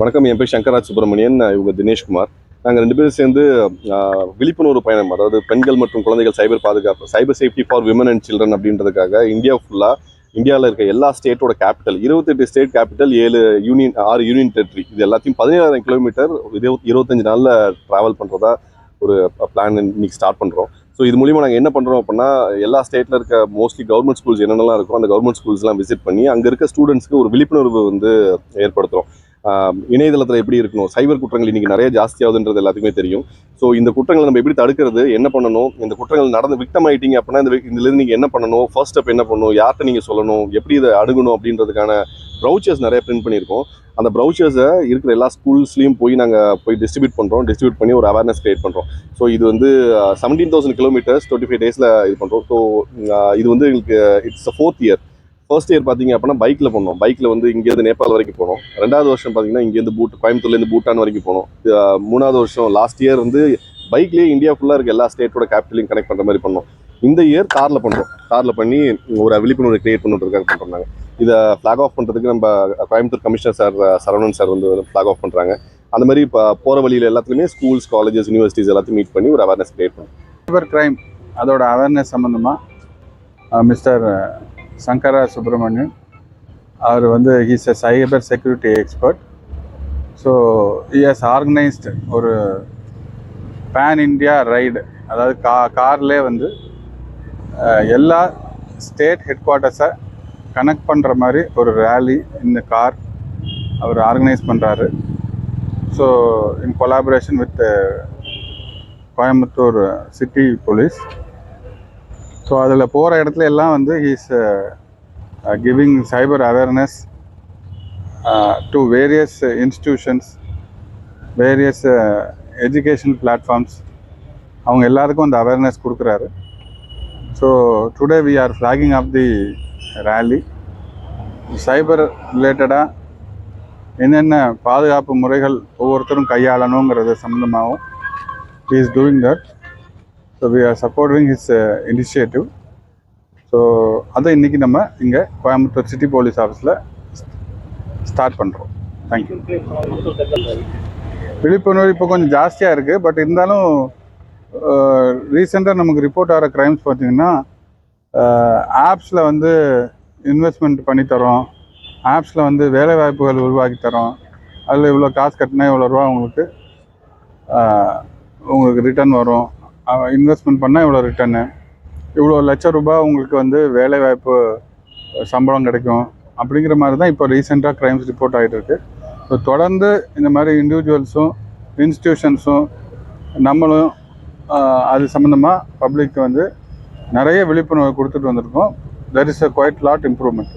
வணக்கம். என் பேர் சங்கராஜ் சுப்பிரமணியன். இவங்க தினேஷ்குமார். நாங்கள் ரெண்டு பேரும் சேர்ந்து விழிப்புணர்வு பயணம் அதாவது பெண்கள் மற்றும் குழந்தைகள் சைபர் பாதுகாப்பு cyber safety for women and children அப்படின்றதுக்காக இந்தியா ஃபுல்லாக இந்தியாவில் இருக்க எல்லா ஸ்டேட்டோட கேபிட்டல் இருபத்தெட்டு ஸ்டேட் கேபிட்டல் ஏழு யூனியன் ஆறு யூனியன் டெரிட்டரி இது எல்லாத்தையும் பதினேழாயிரம் கிலோமீட்டர் இருபத் இருபத்தஞ்சு நாளில் ட்ராவல் பண்ணுறதா ஒரு பிளான் இன்னைக்கு ஸ்டார்ட் பண்ணுறோம் ஸோ இது மூலிமா நாங்கள் என்ன பண்ணுறோம் அப்படின்னா எல்லா ஸ்டேட்டில் இருக்க மோஸ்ட்லி கவர்மெண்ட் ஸ்கூல்ஸ் என்னென்னலாம் இருக்கோ அந்த கவர்மெண்ட் ஸ்கூல்ஸ்லாம் விசிட் பண்ணி அங்கே இருக்க ஸ்டூடெண்ட்ஸ்க்கு ஒரு விழிப்புணர்வு வந்து ஏற்படுத்துகிறோம் இணையதளத்தில் எப்படி இருக்கணும்? சைபர் குற்றங்கள் இன்றைக்கி நிறைய ஜாஸ்தியாகுதுன்றது எல்லாத்துக்குமே தெரியும். ஸோ இந்த குற்றங்களை நம்ம எப்படி தடுக்கிறது? என்ன பண்ணணும்? இந்த குற்றங்கள் நடந்து விக்டம் ஆகிட்டீங்க அப்படின்னா இந்த இதுலேருந்து நீங்கள் என்ன பண்ணணும்? ஃபர்ஸ்ட் ஸ்டெப் என்ன பண்ணணும்? யார்கிட்ட நீங்கள் சொல்லணும்? எப்படி இதை அணுகணும்? அப்படின்றதுக்கான ப்ரௌச்சர்ஸ் நிறைய பிரிண்ட் பண்ணியிருக்கோம். அந்த ப்ரௌச்சர்ஸை இருக்கிற எல்லா ஸ்கூல்ஸ்லையும் போய் நாங்கள் போய் டிஸ்ட்ரிபியூட் பண்ணுறோம் டிஸ்ட்ரிபியூட் பண்ணி ஒரு அவேர்னஸ் க்ரியேட் பண்ணுறோம் ஸோ இது வந்து seventeen thousand kilometres twenty five டேஸில் இது பண்ணுறோம் ஸோ இது வந்து எங்களுக்கு it's a fourth year first year பார்த்தீங்க அப்படின்னா பைக்கில் போனோம். பைக்கில் வந்து இங்கேருந்து நேபாள் வரைக்கும் போனோம். ரெண்டாவது வருஷம் பார்த்தீங்கன்னா இங்கேருந்து பூட் கோயம்புத்தூர்லேருந்து பூட்டான் வரைக்கும் போனோம். மூணாவது வருஷம் லாஸ்ட் இயர் வந்து பைக்லேயே இந்தியா ஃபுல்லாக இருக்க எல்லா ஸ்டேட்டோட கேபிட்டலையும் கனெக்ட் பண்ணுற மாதிரி பண்ணோம். இந்த இயர் காரில் பண்ணுறோம் காரில் பண்ணி ஒரு விழிப்புணர்வு கிரியேட் பண்ணுறதுக்காக பண்ணுறோம் நாங்கள் இதை ஃப்ளாக் ஆஃப் பண்ணுறதுக்கு நம்ம Coimbatore commissioner sir Saravanan sir வந்து ஃப்ளாக் ஆஃப் பண்ணுறாங்க அந்த மாதிரி இப்போ போகிற வழியில் எல்லாத்துலேயுமே ஸ்கூல்ஸ் காலேஜஸ் யூனிவர்சிட்டிஸ் எல்லாத்தையும் மீட் பண்ணி ஒரு அவேர்னஸ் கிரியேட் பண்ணுறோம் சைபர் கிரைம் அதோட அவேர்னஸ் சம்மந்தமாக மிஸ்டர் சங்கரா சுப்பிரமணியன். அவர் வந்து he's a cyber security expert so he's organised ஒரு பேன் இந்தியா ரைடு அதாவது கா கார்லே வந்து எல்லா ஸ்டேட் ஹெட் குவார்ட்டர்ஸை கனெக்ட் பண்ணுற மாதிரி ஒரு ரேலி இந்த கார் அவர் ஆர்கனைஸ் பண்ணுறாரு so in collaboration with Coimbatore city police so அதில் போகிற இடத்துல எல்லாம் வந்து he's giving cyber awareness to various institutions various education platforms அவங்க எல்லாருக்கும் அந்த அவேர்னஸ் கொடுக்குறாரு. So today we are flagging off the rally cyber ரிலேட்டடாக என்னென்ன பாதுகாப்பு முறைகள் ஒவ்வொருத்தரும் கையாளணுங்கிறது சம்மந்தமாகவும் is doing that so we are are his initiative so அதை இன்னைக்கு நம்ம இங்கே கோயம்புத்தூர் சிட்டி போலீஸ் ஆஃபீஸில் ஸ்டார்ட் பண்ணுறோம் தேங்க்யூ விழிப்புணர்வு இப்போ கொஞ்சம் ஜாஸ்தியாக இருக்குது பட் இருந்தாலும் ரீசெண்டாக நமக்கு ரிப்போர்ட் ஆகிற க்ரைம்ஸ் பார்த்தீங்கன்னா ஆப்ஸில் வந்து இன்வெஸ்ட்மெண்ட் பண்ணி தரோம் ஆப்ஸில் வந்து வேலை வாய்ப்புகள் உருவாக்கி தரோம். அதில் இவ்வளோ காசு கட்டினா இவ்வளோ ரூபா உங்களுக்கு உங்களுக்கு ரிட்டர்ன் வரும். இன்வெஸ்ட்மெண்ட் பண்ணால் இவ்வளோ ரிட்டர்னு இவ்வளோ லட்ச ரூபாய் உங்களுக்கு வந்து வேலை வாய்ப்பு சம்பளம் கிடைக்கும். அப்படிங்கிற மாதிரி தான் இப்போ ரீசெண்டாக க்ரைம்ஸ் ரிப்போர்ட் ஆகிட்டு இருக்கு ஸோ தொடர்ந்து இந்த மாதிரி இண்டிவிஜுவல்ஸும் இன்ஸ்டிடியூஷன்ஸும் நம்மளும் அது சம்மந்தமாக பப்ளிக் வந்து நிறைய விழிப்புணர்வு கொடுத்துட்டு வந்திருக்கோம். There is a quite lot improvement